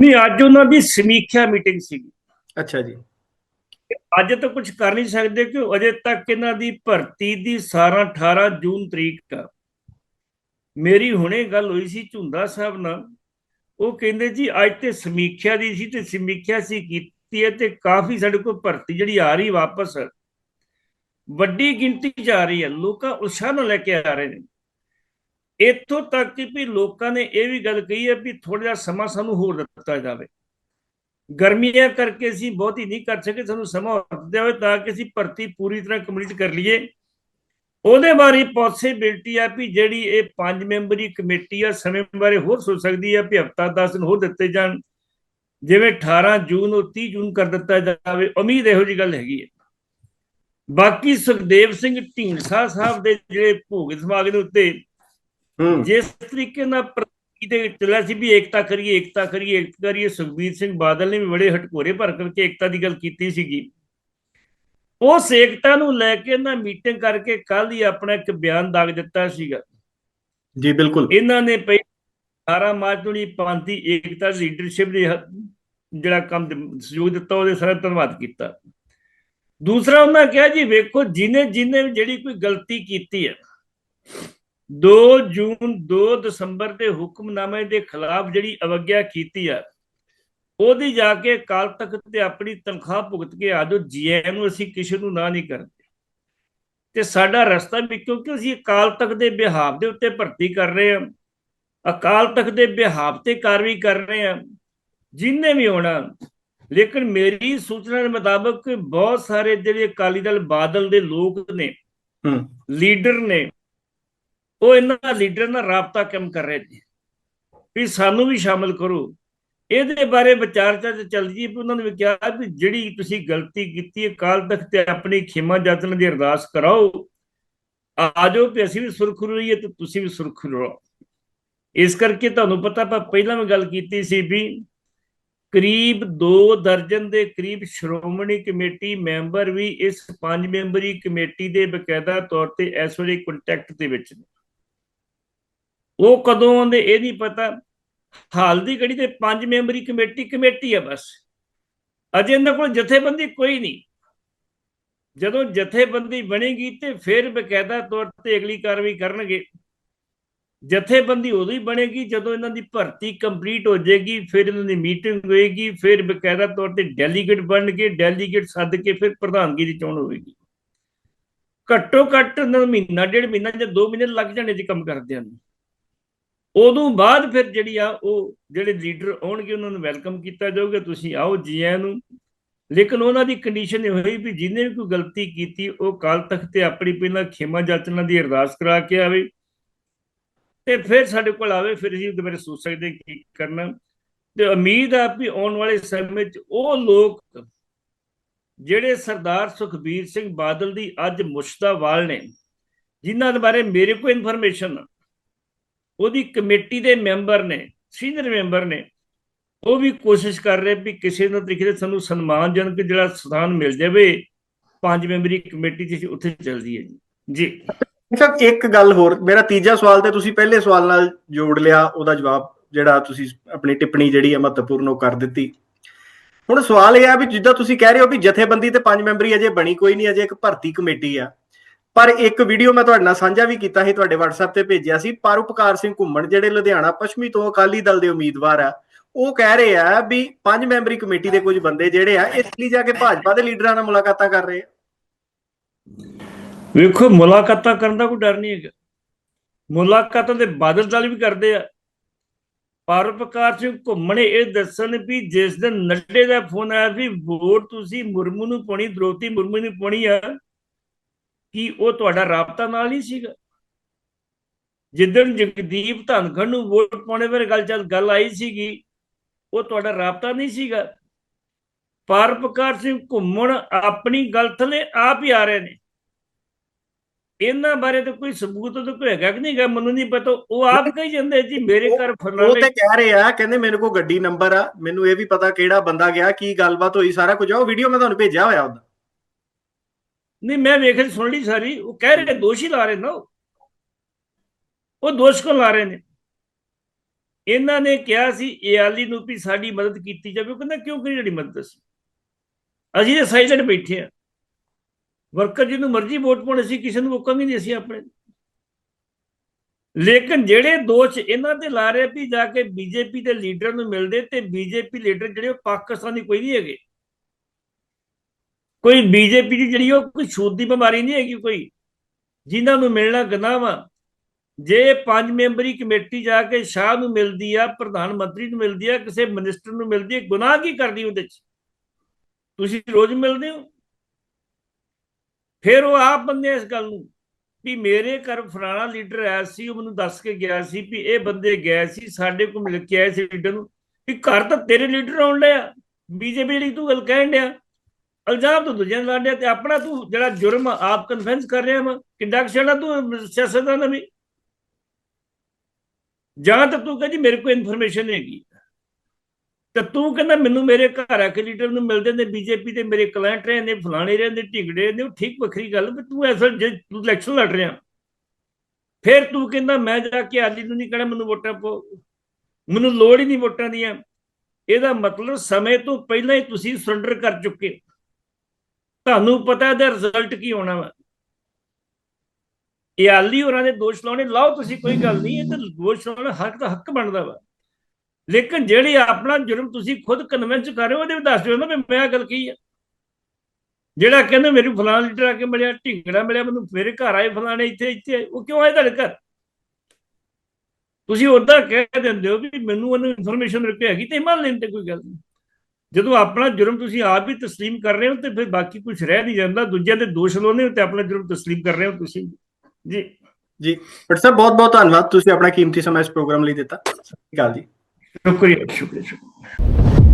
ਨਹੀਂ ਅੱਜ ਉਹਨਾਂ ਦੀ ਸਮੀਖਿਆ ਮੀਟਿੰਗ ਸੀਗੀ। ਅੱਛਾ ਜੀ। ਅੱਜ ਤਾਂ ਕੁਝ ਕਰ ਨਹੀਂ ਸਕਦੇ ਕਿ ਅਜੇ ਤੱਕ ਇਹਨਾਂ ਦੀ ਭਰਤੀ ਦੀ 17 18 ਜੂਨ ਤਰੀਕ ਆ। ਮੇਰੀ ਹੁਣੇ ਗੱਲ ਹੋਈ ਸੀ ਝੁੰਦਾ ਸਾਹਿਬ ਨਾਲ। ਉਹ ਕਹਿੰਦੇ ਜੀ, ਅੱਜ ਤੇ ਸਮੀਖਿਆ ਦੀ ਸੀ ਤੇ ਸਮੀਖਿਆ ਸੀ ਕੀਤੀ ਹੈ ਤੇ ਕਾਫੀ ਸਾਡੇ ਕੋਲ ਭਰਤੀ ਜਿਹੜੀ ਆ ਰਹੀ ਵਾਪਸ। ਵੱਡੀ ਗਿਣਤੀ ਚ ਆ ਰਹੀ ਹੈ। ਲੋਕਾਂ ਉਤਸ਼ਾਹ ਨਾਲ ਲੈ ਕੇ ਆ ਰਹੇ ਨੇ। ਇੱਥੋਂ ਤੱਕ ਕਿ ਵੀ ਲੋਕਾਂ ਨੇ ਇਹ ਵੀ ਗੱਲ ਕਹੀ ਹੈ ਵੀ ਥੋੜਾ ਜਿਹਾ ਸਮਾਂ ਸਾਨੂੰ ਹੋਰ ਦਿੱਤਾ ਜਾਵੇ। ਗਰਮੀਆਂ ਕਰਕੇ ਅਸੀਂ ਬਹੁਤੀ ਨਹੀਂ ਕਰ ਸਕੇ ਸਾਨੂੰ ਸਮਾਂ ਦਿੱਤਾ ਜਾਵੇ ਤਾਂ ਕਿ ਅਸੀਂ ਭਰਤੀ ਪੂਰੀ ਤਰ੍ਹਾਂ ਕੰਪਲੀਟ ਕਰ ਲਈਏ। ਉਹਦੇ ਬਾਰੇ ਪੋਸਿਬਿਲਟੀ ਆ ਵੀ ਜਿਹੜੀ ਇਹ ਪੰਜ ਮੈਂਬਰੀ ਕਮੇਟੀ ਆ ਸਮੇਂ ਬਾਰੇ ਹੋਰ ਸੋਚ ਸਕਦੀ ਆ ਵੀ ਹਫਤਾ 10 ਦਿਨ ਹੋਰ ਦਿੱਤੇ ਜਾਣ। ਜਿਵੇਂ 18 ਜੂਨ ਉਹ 30 ਜੂਨ ਕਰ ਦਿੱਤਾ ਜਾਵੇ ਉਮੀਦ ਇਹੋ ਜੀ ਗੱਲ ਹੈਗੀ ਹੈ ਬਾਕੀ ਸੁਖਦੇਵ ਸਿੰਘ ਢੀਂਡਸਾ ਸਾਹਿਬ ਦੇ ਜਿਹੜੇ ਭੋਗ ਸਮਾਗ ਦੇ ਉੱਤੇ ਜਿਸ ਤਰੀਕੇ ਨਾਲ ਪ੍ਰਤੀ ਦੇ ਚੱਲਿਆ ਸੀ ਵੀ ਏਕਤਾ ਕਰੀਏ ਏਕਤਾ ਕਰੀਏ ਏਕਤਾ ਕਰੀਏ। ਸੁਖਬੀਰ ਸਿੰਘ ਬਾਦਲ ਨੇ ਵੀ ਬੜੇ ਹਟਕੋਰੇ ਭਰ ਕਰਕੇ ਏਕਤਾ ਦੀ ਗੱਲ ਕੀਤੀ ਸੀਗੀ। ਉਸ ਏਕਤਾ ਨੂੰ ਲੈ ਕੇ ਨਾ ਮੀਟਿੰਗ ਕਰਕੇ ਕੱਲ ਹੀ ਆਪਣਾ ਇੱਕ ਬਿਆਨ ਦਾਗ ਦਿੱਤਾ ਸੀਗਾ। ਜੀ ਬਿਲਕੁਲ। ਇਹਨਾਂ ਨੇ ਪਹਿ 18 ਮਾਰਚ ਨੂੰ ਦੀ ਏਕਤਾ ਲੀਡਰਸ਼ਿਪ ਦੇ ਹ- ਜਿਹੜਾ ਕੰਮ ਸਹਿਯੋਗ ਦਿੱਤਾ ਉਹਦੇ ਸਾਰਾ ਧੰਨਵਾਦ ਕੀਤਾ। ਦੂਸਰਾ ਉਹਨਾਂ ਕਿਹਾ ਜੀ ਵੇਖੋ ਜਿਨੇ ਜਿਨੇ ਜਿਹੜੀ ਕੋਈ ਗਲਤੀ ਕੀਤੀ ਹੈ 2 ਜੂਨ 2 ਦਸੰਬਰ ਦੇ ਹੁਕਮਨਾਮੇ ਦੇ ਖਿਲਾਫ ਜਿਹੜੀ ਅਵਗਿਆ ਕੀਤੀ ਆ ਉਹਦੀ ਜਾ ਕੇ ਕਾਲ ਤਖਤ ਤੇ ਆਪਣੀ ਤਨਖਾਹ ਭੁਗਤ ਕੇ ਆ ਜਾਓ ਜੀਐਨ ਨੂੰ ਅਸੀਂ ਕਿਸੇ ਨੂੰ ਨਾ ਨਹੀਂ ਕਰਦੇ। ਤੇ ਸਾਡਾ ਰਸਤਾ ਵੀ ਕਿਉਂਕਿ ਅਸੀਂ ਅਕਾਲ ਤਖਤ ਦੇ ਬਿਹਾਵ ਦੇ ਉੱਤੇ ਭਰਤੀ ਕਰ ਰਹੇ ਹਾਂ ਅਕਾਲ ਤਖਤ ਦੇ ਬਿਹਾਵ ਤੇ ਕਾਰਵਾਈ ਕਰ ਰਹੇ ਹਾਂ ਜਿੰਨੇ ਵੀ ਹੋਣਾ ਲੇਕਿਨ ਮੇਰੀ ਸੂਚਨਾ ਦੇ ਮੁਤਾਬਕ ਬਹੁਤ ਸਾਰੇ ਜਿਹੜੇ ਅਕਾਲੀ ਦਲ ਬਾਦਲ ਦੇ ਲੋਕ ਨੇ ਹੂੰ। ਲੀਡਰ ਨੇ ਉਹ ਇਹਨਾਂ ਲੀਡਰ ਨਾਲ ਰਾਬਤਾ ਕੰਮ ਕਰ ਰਹੇ ਨੇ? ਵੀ ਸਾਨੂੰ ਵੀ ਸ਼ਾਮਲ ਕਰੋ। ਇਹਦੇ ਬਾਰੇ ਵਿਚਾਰ ਚਰਚਾ ਚੱਲ ਜੀ ਵੀ ਉਹਨਾਂ ਨੇ ਵੀ ਕਿਹਾ ਵੀ ਜਿਹੜੀ ਤੁਸੀਂ ਗਲਤੀ ਕੀਤੀ ਹੈ ਕਾਲ ਤੱਕ ਤੇ ਆਪਣੀ ਖਿਮਾ ਜਾਚਣ ਦੀ ਅਰਦਾਸ ਕਰਾਓ। ਆ ਜਾਓ ਵੀ ਅਸੀਂ ਵੀ ਸੁਰਖਰੂ ਰਹੀਏ ਤੇ ਤੁਸੀਂ ਵੀ ਸੁਰਖਰੂ ਰਹੋ। ਇਸ ਕਰਕੇ ਤੁਹਾਨੂੰ ਪਤਾ ਆਪਾਂ ਪਹਿਲਾਂ ਵੀ ਗੱਲ ਕੀਤੀ ਸੀ ਵੀ ਕਰੀਬ 2 ਦਰਜਨ ਦੇ ਕਰੀਬ ਸ਼੍ਰੋਮਣੀ ਕਮੇਟੀ ਮੈਂਬਰ ਵੀ ਇਸ ਪੰਜ ਮੈਂਬਰੀ ਕਮੇਟੀ ਦੇ ਬਕਾਇਦਾ ਤੌਰ ਤੇ ਇਸ ਵੇਲੇ ਕੰਟੈਕਟ ਦੇ ਵਿੱਚ ਨੇ। ਉਹ ਕਦੋਂ ਆਉਂਦੇ ਇਹ ਨਹੀਂ ਪਤਾ। ਹਾਲ ਦੀ ਘੜੀ ਤੇ ਪੰਜ ਮੈਂਬਰੀ ਕਮੇਟੀ ਕਮੇਟੀ ਆ ਬਸ। ਅਜੇ ਇਹਨਾਂ ਕੋਲ ਜਥੇਬੰਦੀ ਕੋਈ ਨਹੀਂ। ਜਦੋਂ ਜਥੇਬੰਦੀ ਬਣੇਗੀ ਤੇ ਫਿਰ ਬਕਾਇਦਾ ਤੌਰ ਤੇ ਅਗਲੀ ਕਾਰਵਾਈ ਕਰਨਗੇ। ਜਥੇਬੰਦੀ ਉਦੋਂ ਹੀ ਬਣੇਗੀ ਜਦੋਂ ਇਹਨਾਂ ਦੀ ਭਰਤੀ ਕੰਪਲੀਟ ਹੋ ਜਾਏਗੀ, ਫਿਰ ਇਹਨਾਂ ਦੀ ਮੀਟਿੰਗ ਹੋਏਗੀ, ਫਿਰ ਬਕਾਇਦਾ ਤੌਰ ਤੇ ਡੈਲੀਗੇਟ ਬਣਨਗੇ, ਡੈਲੀਗੇਟ ਸੱਦ ਕੇ ਫਿਰ ਪ੍ਰਧਾਨਗੀ ਦੀ ਚੋਣ ਹੋਏਗੀ। ਘੱਟੋ ਘੱਟ ਇਹਨਾਂ ਮਹੀਨਾ, ਡੇਢ ਮਹੀਨਾ ਜਾਂ 2 ਮਹੀਨੇ ਲੱਗ ਜਾਣੇ ਜੀ ਕੰਮ ਕਰਦੇ ਹਨ। ਉਦੋਂ ਬਾਅਦ ਫਿਰ ਜਿਹੜੀ ਆ ਉਹ ਜਿਹੜੇ ਲੀਡਰ ਆਉਣਗੇ, ਉਹਨਾਂ ਨੂੰ ਵੈਲਕਮ ਕੀਤਾ ਜਾਊਗਾ। ਤੁਸੀਂ ਆਓ ਜੀ ਆਇਆਂ ਨੂੰ। ਲੇਕਿਨ ਉਹਨਾਂ ਦੀ ਕੰਡੀਸ਼ਨ ਇਹ ਹੋਈ ਵੀ ਜਿਹਨੇ ਵੀ ਕੋਈ ਗਲਤੀ ਕੀਤੀ, ਉਹ ਕਾਲ ਤਖਤ ਤੇ ਆਪਣੀ ਪਹਿਲਾਂ ਖਿਮਾ ਜਾਚਨਾ ਦੀ ਅਰਦਾਸ ਕਰਾ ਕੇ ਆਵੇ। ਤੇ ਫਿਰ ਸਾਡੇ ਕੋਲ ਆਵੇ, ਫਿਰ ਅਸੀਂ ਉਹਦੇ ਬਾਰੇ ਸੋਚ ਸਕਦੇ ਕੀ ਕਰਨਾ। ਤੇ ਉਮੀਦ ਆ ਵੀ ਆਉਣ ਵਾਲੇ ਸਮੇਂ 'ਚ ਉਹ ਲੋਕ ਜਿਹੜੇ ਸਰਦਾਰ ਸੁਖਬੀਰ ਸਿੰਘ ਬਾਦਲ ਦੀ ਅੱਜ ਮੁਸ਼ਤਾਵਾਲ ਨੇ, ਜਿਨ੍ਹਾਂ ਦੇ ਬਾਰੇ ਮੇਰੇ ਕੋਲ ਇਨਫੋਰਮੇਸ਼ਨ ਉਹਦੀ ਕਮੇਟੀ ਦੇ ਮੈਂਬਰ ਨੇ, ਸੀਨੀਅਰ ਮੈਂਬਰ ਨੇ, ਉਹ ਵੀ ਕੋਸ਼ਿਸ਼ ਕਰ ਰਹੇ ਵੀ ਕਿਸੇ ਨਾ ਤਰੀਕੇ ਦੇ ਸਾਨੂੰ ਸਨਮਾਨਜਨਕ ਜਿਹੜਾ ਸਥਾਨ ਮਿਲ ਜਾਵੇ, ਪੰਜ ਮੈਂਬਰੀ ਕਮੇਟੀ ਚ ਉੱਥੇ ਚੱਲਦੀ ਹੈ ਜੀ। ਜੀ। ਸਰ, ਇੱਕ ਗੱਲ ਹੋਰ, ਮੇਰਾ ਤੀਜਾ ਸਵਾਲ ਤੇ ਤੁਸੀਂ ਪਹਿਲੇ ਸਵਾਲ ਨਾਲ ਜੋੜ ਲਿਆ, ਉਹਦਾ ਜਵਾਬ ਜਿਹੜਾ ਤੁਸੀਂ ਆਪਣੀ ਟਿੱਪਣੀ ਜਿਹੜੀ ਹੈ ਮਹੱਤਵਪੂਰਨ ਉਹ ਕਰ ਦਿੱਤੀ। ਹੁਣ ਸਵਾਲ ਇਹ ਆ ਵੀ ਜਿੱਦਾਂ ਤੁਸੀਂ ਕਹਿ ਰਹੇ ਹੋ ਵੀ ਜਥੇਬੰਦੀ ਤੇ ਪੰਜ ਮੈਂਬਰੀ ਅਜੇ ਬਣੀ ਕੋਈ ਨਹੀਂ, ਅਜੇ ਇੱਕ ਭਰਤੀ ਕਮੇਟੀ ਆ। ਪਰ ਇੱਕ ਵੀਡੀਓ ਮੈਂ ਤੁਹਾਡੇ ਨਾਲ ਸਾਂਝਾ ਵੀ ਕੀਤਾ ਸੀ, ਤੁਹਾਡੇ WhatsApp ਤੇ ਭੇਜਿਆ ਸੀ, ਪਰਉਪਕਾਰ ਸਿੰਘ ਘੁੰਮਣ, ਜਿਹੜੇ ਲੁਧਿਆਣਾ ਪੱਛਮੀ ਤੋਂ ਅਕਾਲੀ ਦਲ ਦੇ ਉਮੀਦਵਾਰ ਆ, ਉਹ ਕਹਿ ਰਹੇ ਆ ਵੀ ਪੰਜ ਮੈਂਬਰੀ ਕਮੇਟੀ ਦੇ ਕੁਝ ਬੰਦੇ ਜਿਹੜੇ ਆ ਇਹ ਦਿੱਲੀ ਜਾ ਕੇ ਭਾਜਪਾ ਦੇ ਲੀਡਰਾਂ ਨਾਲ ਮੁਲਾਕਾਤਾਂ ਕਰ ਰਹੇ ਆ। ਵੇਖੋ, ਮੁਲਾਕਾਤਾਂ ਕਰਨ ਦਾ ਕੋਈ ਡਰ ਨਹੀਂ ਹੈਗਾ। ਮੁਲਾਕਾਤਾਂ ਦੇ ਬਾਦਲ ਦਲ ਵੀ ਕਰਦੇ ਆ। ਪਰਉਪਕਾਰ ਸਿੰਘ ਘੁੰਮਣੇ ਇਹ ਦੱਸਣ ਵੀ ਜਿਸ ਦਿਨ ਨੱਡੇ ਦਾ ਫੋਨ ਆਇਆ ਵੀ ਵੋਟ ਤੁਸੀਂ ਮੁਰਮੂ ਨੂੰ ਪਾਉਣੀ ਦ੍ਰੋਪਦੀ ਮੁਰਮੂ ਨੂੰ ਪਾਉਣੀ ਆ ਕੀ ਉਹ ਤੁਹਾਡਾ ਰਾਬਤਾ ਨਾਲ ਨਹੀਂ ਸੀਗਾ। ਜਿੱਦਣ ਜਗਦੀਪ ਧਨਖੜ ਨੂੰ ਵੋਟ ਪਾਉਣੇ ਬਾਰੇ ਗੱਲ ਚੱਲ ਗੱਲ ਆਈ ਸੀਗੀ ਉਹ ਤੁਹਾਡਾ ਰਾਬਤਾ ਨਹੀਂ ਸੀਗਾ। ਪਰਉਪਕਾਰ ਸਿੰਘ ਘੁੰਮਣ ਆਪਣੀ ਗੱਲ ਥਲੇ ਆਪ ਹੀ ਆ ਰਹੇ ਨੇ। ਇਹਨਾਂ ਬਾਰੇ ਤਾਂ ਕੋਈ ਸਬੂਤ ਤਾਂ ਕੋਈ ਹੈਗਾ ਕਿ ਨਹੀਂਗਾ ਮੈਨੂੰ ਨਹੀਂ ਪਤਾ। ਉਹ ਆਪ ਕਹੀ ਜਾਂਦੇ ਜੀ ਮੇਰੇ ਘਰ ਉਹ ਫਲਾਣੇ ਤੇ ਕਹਿ ਰਹੇ ਆ ਕਹਿੰਦੇ ਮੇਰੇ ਕੋਲ ਗੱਡੀ ਨੰਬਰ ਆ ਮੈਨੂੰ ਇਹ ਵੀ ਪਤਾ ਕਿਹੜਾ ਬੰਦਾ ਗਿਆ ਕੀ ਗੱਲਬਾਤ ਹੋਈ ਸਾਰਾ ਕੁਝ ਆ ਉਹ ਵੀਡੀਓ ਮੈਂ ਤੁਹਾਨੂੰ ਭੇਜਿਆ ਹੋਇਆ ਉਹਦਾ ਨਹੀਂ, ਮੈਂ ਵੇਖ ਸੁਣ ਲਈ ਸਾਰੀ। ਉਹ ਕਹਿ ਰਹੇ, ਦੋਸ਼ੀ ਲਾ ਰਹੇ ਨਾ ਉਹ। ਦੋਸ਼ ਕੋ ਲਾ ਰਹੇ ਨੇ? ਇਹਨਾਂ ਨੇ ਕਿਹਾ ਸੀ ਏਆਲੀ ਨੂੰ ਵੀ ਸਾਡੀ ਮਦਦ ਕੀਤੀ ਜਾਵੇ। ਉਹ ਕਹਿੰਦਾ, ਕਿਉਂ ਕਰੀ ਜਿਹੜੀ ਮਦਦ ਸੀ ਅਸੀਂ ਤੇ ਸਾਈਲੈਂਟ ਬੈਠੇ ਆ ਵਰਕਰ ਜਿਹਨੂੰ ਮਰਜ਼ੀ ਵੋਟ ਪਾਉਣੀ ਸੀ ਕਿਸੇ ਨੂੰ ਰੋਕਾਂਗੇ ਨਹੀਂ ਸੀ ਆਪਣੇ। ਲੇਕਿਨ ਜਿਹੜੇ ਦੋਸ਼ ਇਹਨਾਂ ਤੇ ਲਾ ਰਹੇ ਵੀ ਜਾ ਕੇ ਬੀਜੇਪੀ ਦੇ ਲੀਡਰ ਨੂੰ ਮਿਲਦੇ ਤੇ ਬੀਜੇਪੀ ਲੀਡਰ ਜਿਹੜੇ ਉਹ ਪਾਕਿਸਤਾਨੀ ਕੋਈ ਨਹੀਂ ਹੈਗੇ। ਕੋਈ ਬੀਜੇਪੀ ਦੀ ਜਿਹੜੀ ਉਹ ਕੋਈ ਛੂਤ ਦੀ ਬਿਮਾਰੀ ਨਹੀਂ ਹੈਗੀ ਕੋਈ, ਜਿਨ੍ਹਾਂ ਨੂੰ ਮਿਲਣਾ ਗੁਨਾਹ ਵਾ। ਜੇ ਪੰਜ ਮੈਂਬਰੀ ਕਮੇਟੀ ਜਾ ਕੇ ਸ਼ਾਹ ਨੂੰ ਮਿਲਦੀ ਆ, ਪ੍ਰਧਾਨ ਮੰਤਰੀ ਨੂੰ ਮਿਲਦੀ ਆ, ਕਿਸੇ ਮਿਨਿਸਟਰ ਨੂੰ ਮਿਲਦੀ ਹੈ ਗੁਨਾਹ ਕੀ ਕਰਦੀ ਉਹਦੇ ਚ? ਤੁਸੀਂ ਰੋਜ਼ ਮਿਲਦੇ ਹੋ। ਫਿਰ ਉਹ ਆਪ ਬੰਦੇ ਇਸ ਗੱਲ ਨੂੰ, ਵੀ ਮੇਰੇ ਘਰ ਫਲਾਣਾ ਲੀਡਰ ਆਇਆ ਸੀ, ਉਹ ਮੈਨੂੰ ਦੱਸ ਕੇ ਗਿਆ ਸੀ ਵੀ ਇਹ ਬੰਦੇ ਗਏ ਸੀ, ਸਾਡੇ ਕੋਲ ਮਿਲ ਕੇ ਆਏ ਸੀ ਲੀਡਰ ਨੂੰ, ਵੀ ਘਰ ਤਾਂ ਤੇਰੇ ਲੀਡਰ ਆਉਣ ਲਿਆ ਬੀਜੇਪੀ ਜਿਹੜੀ ਤੂੰ ਗੱਲ ਕਹਿਣ ਡਿਆ। ਇਲਜ਼ਾਮ ਤੂੰ ਦੂਜਿਆਂ ਲਾ ਡਿਆ ਤੇ ਆਪਣਾ ਤੂੰ ਜਿਹੜਾ ਜੁਰਮ ਆਪ ਕਨਫੈਂਸ ਕਰ ਰਿਹਾ ਵਾ, ਕਿੱਡਾ ਛੜਾ ਤੂੰ ਸਿਆਸਤਦਾਨ ਵੀ ਜਾਂ ਤਾਂ ਤੂੰ ਕਹਿੰਦੀ ਮੇਰੇ ਕੋਲ ਇਨਫੋਰਮੇਸ਼ਨ ਹੈਗੀ। ਤੇ ਤੂੰ ਕਹਿੰਦਾ ਮੈਨੂੰ ਮੇਰੇ ਘਰ ਆ ਕੇ ਲੀਡਰ ਨੂੰ ਮਿਲਦੇ ਨੇ ਬੀਜੇਪੀ ਦੇ ਮੇਰੇ ਕਲਾਇੰਟ ਰਹੇ ਨੇ, ਫਲਾਣੇ ਰਹੇ ਨੇ, ਢਿੰਗੜੇ ਨੇ, ਉਹ ਠੀਕ ਵੱਖਰੀ ਗੱਲ ਵੀ ਤੂੰ ਐਸਾ ਜੇ ਤੂੰ ਇਲੈਕਸ਼ਨ ਲੜ ਰਿਹਾ। ਫਿਰ ਤੂੰ ਕਹਿੰਦਾ ਮੈਂ ਜਾ ਕੇ ਆਲੀ ਨੂੰ ਨਹੀਂ ਕਹਿਣਾ, ਮੈਨੂੰ ਵੋਟਾਂ ਪਾਓ ਮੈਨੂੰ ਲੋੜ ਹੀ ਨਹੀਂ ਵੋਟਾਂ ਦੀਆਂ। ਇਹਦਾ ਮਤਲਬ ਸਮੇਂ ਤੋਂ ਪਹਿਲਾਂ ਹੀ ਤੁਸੀਂ ਸਰੈਂਡਰ ਕਰ ਚੁੱਕੇ ਤੁਹਾਨੂੰ ਪਤਾ ਇਹਦਾ ਰਿਜ਼ਲਟ ਕੀ ਹੋਣਾ ਵਾ? ਇਹ ਆਲੀ ਹੋਰਾਂ ਦੇ ਦੋਸ਼ ਲਾਉਣੇ ਲਾਓ ਤੁਸੀਂ ਕੋਈ ਗੱਲ ਨਹੀਂ ਇਹ ਤਾਂ ਦੋਸ਼ ਲਾਉਣਾ ਹੱਕ ਦਾ ਹੱਕ ਬਣਦਾ ਵਾ। ਲੇਕਿਨ ਜਿਹੜੀ ਆਪਣਾ ਜੁਰਮ ਤੁਸੀਂ ਖੁਦ ਕਨਵਿੰਸ ਕਰ ਰਹੇ ਹੋ ਉਹਦੇ ਵੀ ਦੱਸ ਦਿਓ ਨਾ ਵੀ ਮੈਂ ਆਹ ਗੱਲ ਕੀ ਆ। ਜਿਹੜਾ ਕਹਿੰਦਾ ਮੇਰੇ ਫਲਾਣਾ ਲੀਡਰ ਆ ਕੇ ਮਿਲਿਆ ਢਿੰਗੜਾ ਮਿਲਿਆ ਮੈਨੂੰ ਮੇਰੇ ਘਰ ਆਏ ਫਲਾਣੇ ਇੱਥੇ ਇੱਥੇ ਆਏ, ਉਹ ਕਿਉਂ ਆਏ ਤੁਹਾਡੇ ਘਰ? ਤੁਸੀਂ ਉਦਾਂ ਕਹਿ ਦਿੰਦੇ ਹੋ ਵੀ ਮੈਨੂੰ ਉਹਨੂੰ ਇਨਫੋਰਮੇਸ਼ਨ ਮੇਰੇ ਹੈਗੀ ਤੇ ਮੰਨ ਲੈਂਦੇ ਕੋਈ ਗੱਲ ਨਹੀਂ। ਜਦੋਂ ਆਪਣਾ ਜੁਰਮ ਤੁਸੀਂ ਆਪ ਵੀ تسلیم ਕਰ ਰਹੇ ਹੋ ਤੇ ਫਿਰ ਬਾਕੀ ਕੁਝ ਰਹਿ ਨਹੀਂ ਜਾਂਦਾ ਦੂਜਿਆਂ ਦੇ ਦੋਸ਼ ਲਾਉਂਦੇ ਹੋ ਤੇ ਆਪਣਾ ਜੁਰਮ تسلیم ਕਰ ਰਹੇ ਹੋ ਤੁਸੀਂ ਜੀ ਜੀ ਬਟ ਸਰ ਬਹੁਤ ਬਹੁਤ ਧੰਨਵਾਦ ਤੁਸੀਂ ਆਪਣਾ ਕੀਮਤੀ ਸਮਾਂ ਇਸ ਪ੍ਰੋਗਰਾਮ ਲਈ ਦਿੱਤਾ ਸਤਿ ਸ਼੍ਰੀ ਅਕਾਲ ਜੀ ਸ਼ੁਕਰੀਆ ਸ਼ੁਕਰੀਆ ਸ਼ੁਕਰੀਆ